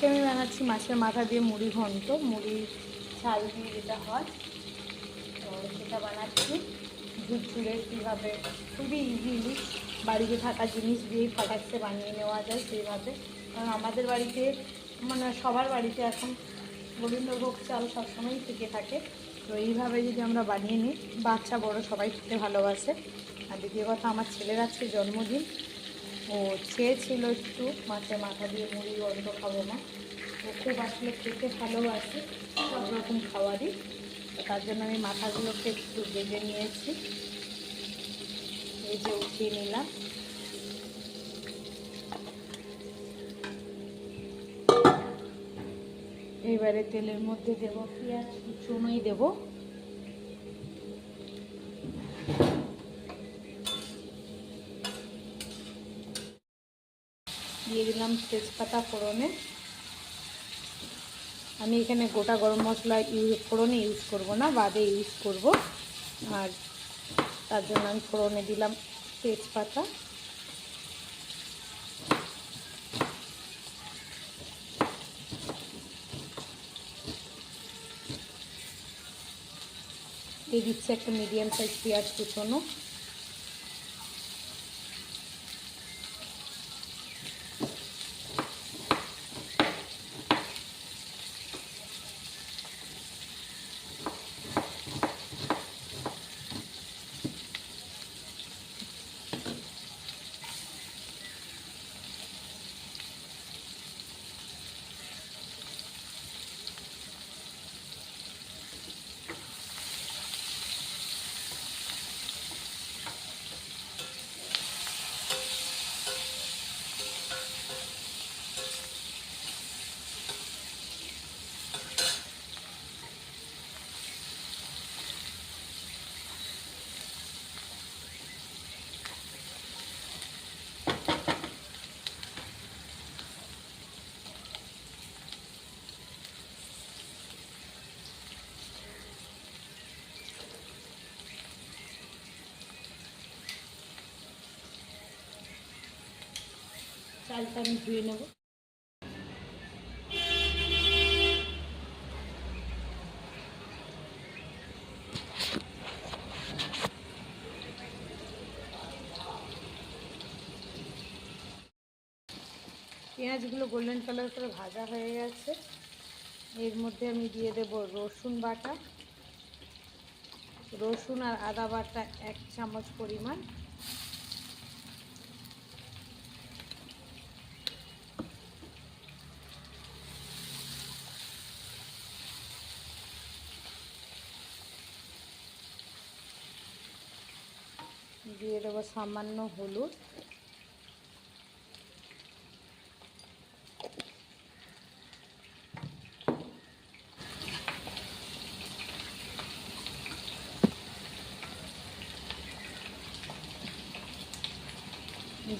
আজকে আমি বানাচ্ছি মাছের মাথা দিয়ে মুড়ি ঘন্ট। মুড়ির চাল দিয়ে যেটা হয়, তো সেটা বানাচ্ছি। ঝুরঝুরে কীভাবে, খুবই ইজিলি বাড়িতে থাকা জিনিস দিয়েই ফটাকতে বানিয়ে নেওয়া যায় সেইভাবে। কারণ আমাদের বাড়িতে মানে সবার বাড়িতে এখন গোবিন্দভোগ চাল সবসময়ই থেকে থাকে। তো এইভাবে যদি আমরা বানিয়ে নিই, বাচ্চা বড় সবাই খেতে ভালোবাসে। আর দ্বিতীয় কথা, আমার ছেলের আজকে জন্মদিন ও চেয়েছিল একটু মাছের মাথা দিয়ে মুড়ি গন্ধ খাব না। ও খুব আসলে খেতে ভালোবাসে, সব রকম খাবারই। তার জন্য আমি মাথাগুলোকে একটু বেজে নিয়েছি। যে উঠিয়ে নিলাম। এবারে তেলের মধ্যে দেব পেঁয়াজ, কুচুনোই দেব। দিয়ে দিলাম তেজপাতা ফোড়নে। আমি এখানে গোটা গরম মশলা ইউজ ফোড়নে ইউজ করব না, বাদে ইউজ করব। আর তার জন্য আমি ফোড়নে দিলাম তেজপাতা। দিয়ে দিচ্ছি একটা মিডিয়াম সাইজ পেঁয়াজ কুচোনো। চালটা আমি ধুয়ে নেব। পেঁয়াজগুলো গোল্ডেন কালার করে ভাজা হয়ে গেছে। এর মধ্যে আমি দিয়ে দেব রসুন বাটা। রসুন আর আদা বাটা এক চামচ পরিমাণ। দিয়ে দেবো সামান্য হলুদ।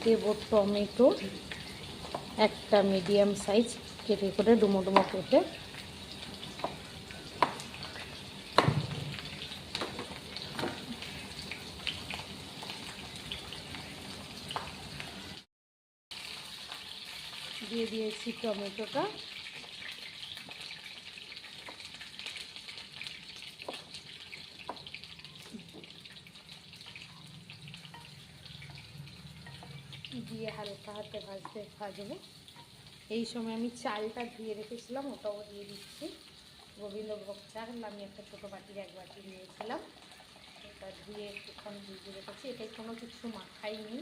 দেব টমেটো একটা মিডিয়াম সাইজ কেটে করে ডুমো ডুমো কেটে দিয়ে দিয়েছি টমেটোটা। দিয়ে হালকা হাতে ভাজতে ভাজবো। এই সময় আমি চালটা ধুয়ে রেখেছিলাম, ওটাও দিয়ে দিচ্ছি। গোবিন্দভোগ চাল, আমি একটা ছোটো বাটির এক বাটি নিয়েছিলাম। এটা ধুয়ে একটুক্ষণ ভিজিয়ে রেখেছি। এটাই কোনো কিছু মাখাইনি।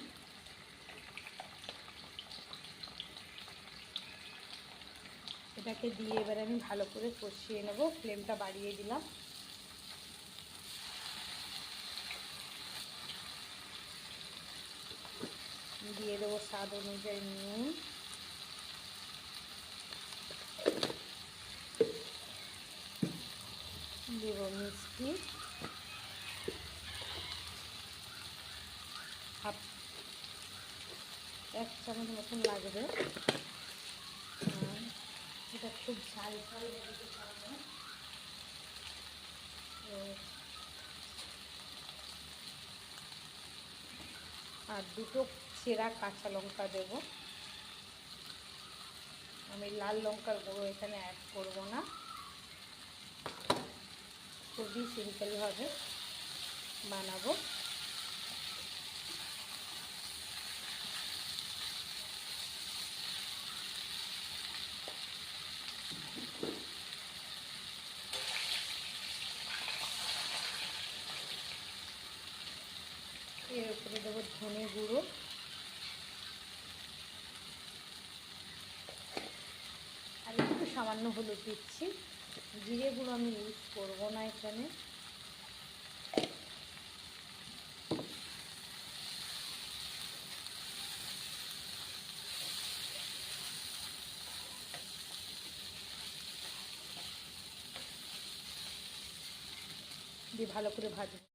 এটাকে দিয়ে এবার আমি ভালো করে কষিয়ে নেব। ফ্লেমটা বাড়িয়ে দিলাম। দিয়ে দেবো স্বাদ অনুযায়ী নুন। দেবো মিষ্টি। হাফ এক চামচ মতন লাগবে। পারবে আর দুটো চেরা কাঁচা লঙ্কা দেব। আমি লাল লঙ্কার গুঁড়ো এখানে অ্যাড করব না। খুবই সিম্পলভাবে বানাবো এর উপরে দেবো ধনে গুঁড়ো। আর একটু সামান্য হলুদ দিচ্ছি। জিরে গুঁড়ো আমি ইউজ করব না এখানে। দিয়ে ভালো করে ভাজবো।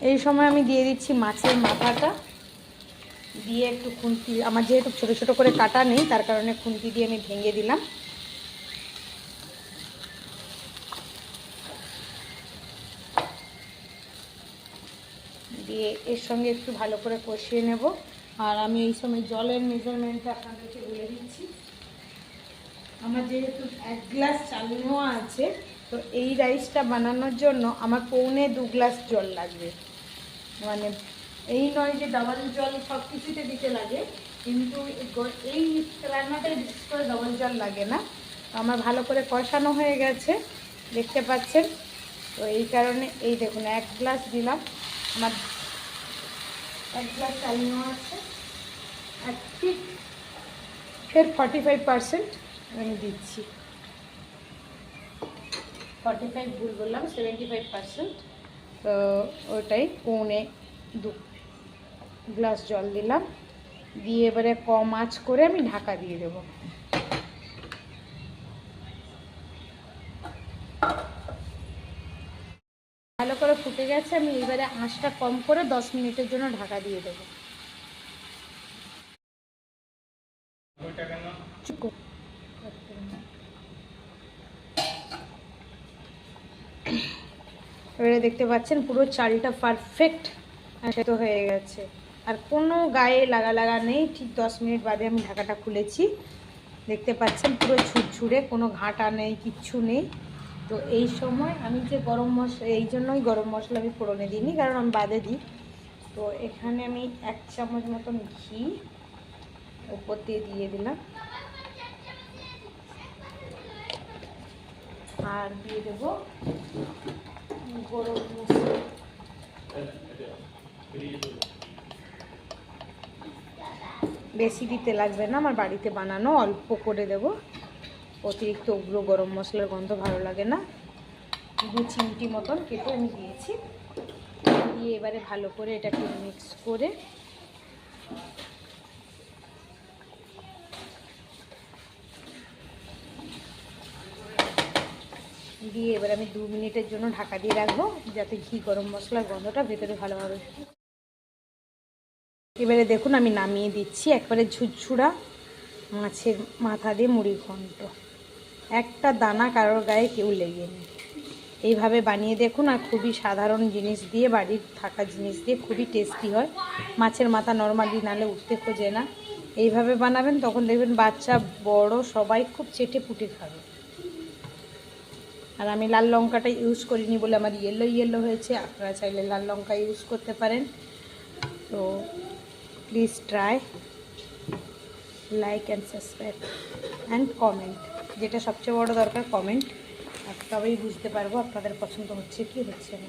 এই সময় আমি দিয়ে দিচ্ছি মাছের মাথাটা। দিয়ে একটু খুন্তি, আমার যেহেতু ছোটো ছোটো করে কাটা নেই, তার কারণে খুন্তি দিয়ে আমি ভেঙে দিলাম। দিয়ে এর সঙ্গে একটু ভালো করে কষিয়ে নেব। আর আমি এই সময় জলের মেজারমেন্টটা আপনাদেরকে বলে দিচ্ছি। আমার যেহেতু এক গ্লাস চাল নেওয়া আছে, তো এই রাইসটা বানানোর জন্য আমার পৌনে দু গ্লাস জল লাগবে। মানে এই নয় যে ডাবল জল সব কিছুতে দিতে লাগে, কিন্তু এই রান্নাটাই বিশেষ করে ডবল জল লাগে না। আমার ভালো করে কষানো হয়ে গেছে, দেখতে পাচ্ছেন? তো এই কারণে, এই দেখুন, এক গ্লাস দিলাম। আমার এক গ্লাস চাল নেওয়া আছে। আর ঠিক ফের ফর্টি ফাইভ পার্সেন্ট আমি দিচ্ছি। ফর্টি ফাইভ ভুল বললাম সেভেন্টি ফাইভ পার্সেন্ট ওটাই পৌনে দু গ্লাস জল দিলাম। দিয়ে এবারে কম আঁচ করে আমি ঢাকা দিয়ে দেব। ভালো করে ফুটে গেছে, আমি এবারে আঁচটা কম করে দশ মিনিটের জন্য ঢাকা দিয়ে দেবো চুপ কর। এবারে দেখতে পাচ্ছেন পুরো চালটা পারফেক্ট সেদ্ধ হয়ে গেছে। আর কোনো গায়ে লাগা লাগা নেই, ঠিক দশ মিনিট বাদে আমি ঢাকাটা খুলেছি। দেখতে পাচ্ছেন পুরো ঝুরঝুরে, কোনো ঘাঁটা নেই, কিচ্ছু নেই। তো এই সময় আমি যে গরম মশলা এই জন্যই গরম মশলা আমি ফোড়নে দিইনি, কারণ আমি বাদে দিই। তো এখানে আমি এক চামচ মতন ঘি উপর দিয়ে দিয়ে দিলাম। আর দিয়ে দেবো গরম বেশি দিতে লাগবে না, আমার বাড়িতে বানানো, অল্প করে দেব। অতিরিক্ত উগ্র গরম মশলার গন্ধ ভালো লাগে না। দু চিমটি মতন কেটে আমি দিয়েছি। দিয়ে এবারে ভালো করে এটাকে মিক্স করে দিয়ে এবার আমি দু মিনিটের জন্য ঢাকা দিয়ে রাখব, যাতে ঘি গরম মশলার গন্ধটা ভেতরে ভালোভাবে এবারে দেখুন, আমি নামিয়ে দিচ্ছি একবারে ঝুরঝুরা মাছের মাথা দিয়ে মুড়ি ঘন্ট একটা দানা কারোর গায়ে কেউ লেগে নেই। এইভাবে বানিয়ে দেখুন, আর খুবই সাধারণ জিনিস দিয়ে, বাড়ির থাকা জিনিস দিয়ে খুবই টেস্টি হয়। মাছের মাথা নর্মালি নালে উঠতে খোঁজে না। এইভাবে বানাবেন, তখন দেখবেন বাচ্চা বড়, সবাই খুব চেটে পুটে খাবে। আর আমি লাল লঙ্কাটা ইউজ করিনি বলে আমার ইয়েলো ইয়েলো হয়েছে। আপনারা চাইলে লাল লঙ্কা ইউজ করতে পারেন। তো please try like and subscribe and comment যেটা সবচেয়ে বড় দরকার কমেন্ট আর তবেই বুঝতে পারব আপনাদের পছন্দ হচ্ছে কি হচ্ছে না।